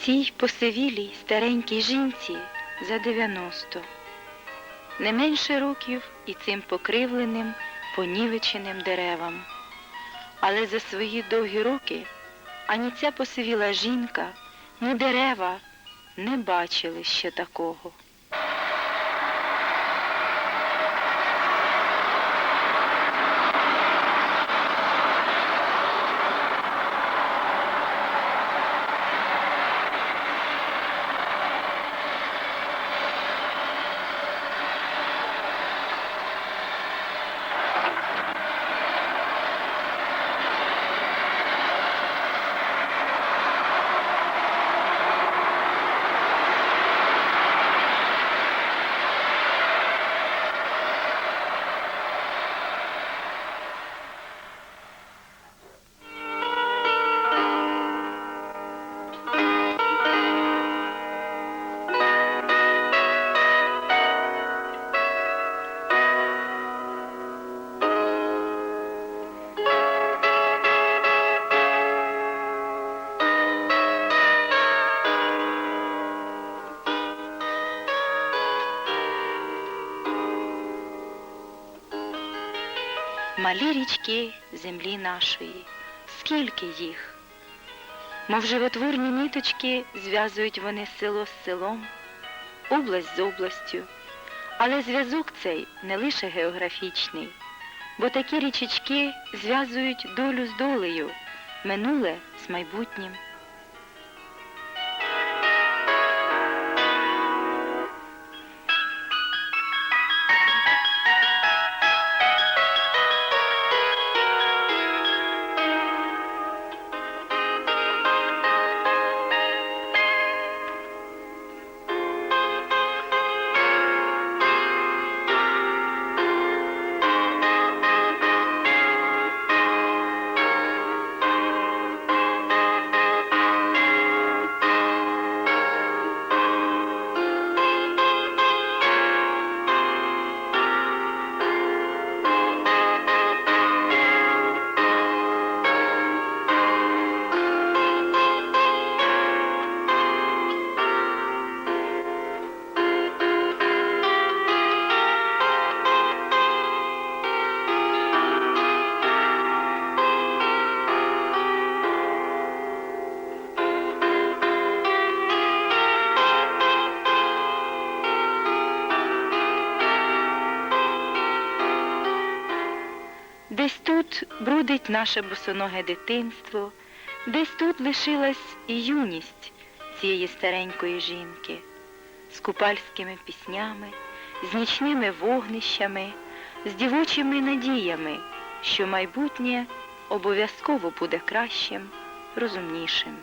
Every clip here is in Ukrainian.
Цій посивілій старенькій жінці за 90. Не менше років і цим покривленим, понівеченим деревам. Але за свої довгі роки ані ця посивіла жінка, ні дерева не бачили ще такого. Малі річки землі нашої, скільки їх? Мов животворні ніточки зв'язують вони село з селом, область з областю. Але зв'язок цей не лише географічний, бо такі річечки зв'язують долю з долею, минуле з майбутнім. Брудить наше босоноге дитинство, десь тут лишилась і юність цієї старенької жінки з купальськими піснями, з нічними вогнищами, з дівочими надіями, що майбутнє обов'язково буде кращим, розумнішим.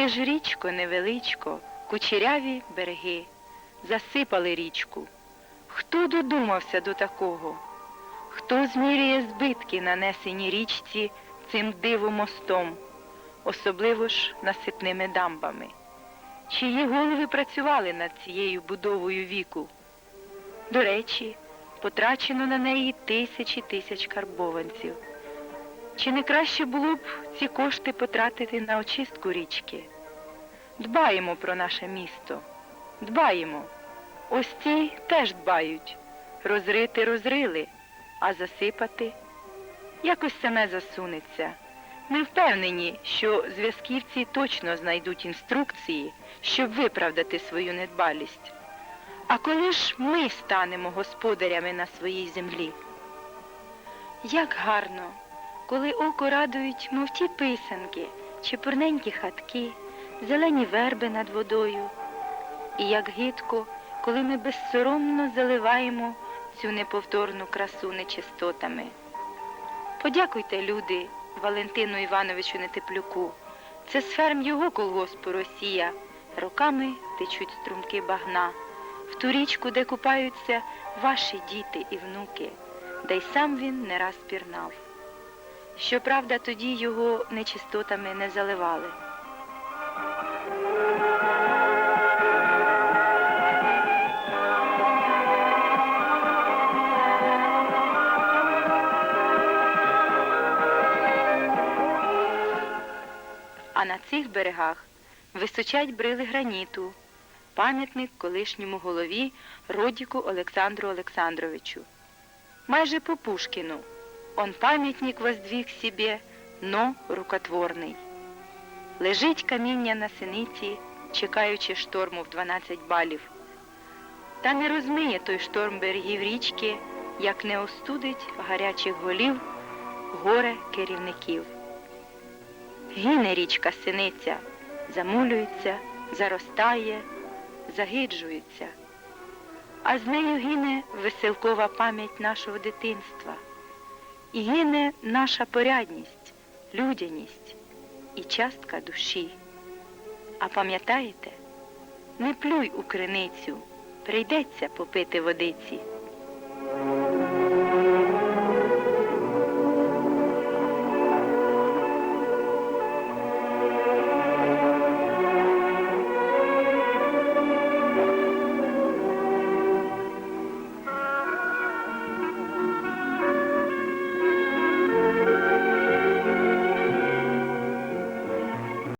Ти ж річко невеличко, кучеряві береги, засипали річку. Хто додумався до такого? Хто зміряє збитки, нанесені річці цим дивомостом, особливо ж насипними дамбами? Чиї голови працювали над цією будовою віку? До речі, потрачено на неї тисячі тисяч карбованців. Чи не краще було б ці кошти потратити на очистку річки? Дбаємо про наше місто, дбаємо. Ось ці теж дбають. Розрити розрили, а засипати якось саме засунеться. Ми впевнені, що зв'язківці точно знайдуть інструкції, щоб виправдати свою недбалість. А коли ж ми станемо господарями на своїй землі? Як гарно, коли око радують, мов ті писанки, чепурненькі хатки, зелені верби над водою. І як гидко, коли ми безсоромно заливаємо цю неповторну красу нечистотами. Подякуйте, люди, Валентину Івановичу Нетеплюку. Це з ферм його колгоспу Росія. Роками течуть струмки багна, в ту річку, де купаються ваші діти і внуки, де й сам він не раз пірнав. Щоправда, тоді його нечистотами не заливали. А на цих берегах височать брили граніту, пам'ятник колишньому голові Родіку Олександру Олександровичу. Майже по Пушкіну. Он пам'ятник воздвиг себе, но рукотворний. Лежить каміння на синиці, чекаючи шторму в 12 балів. Та не розмиє той шторм берегів річки, як не остудить гарячих голів горе керівників. Гине річка синиця, замулюється, заростає, загиджується. А з нею гине веселкова пам'ять нашого дитинства. І гине наша порядність, людяність і частка душі. А пам'ятаєте, не плюй у криницю, прийдеться попити водиці.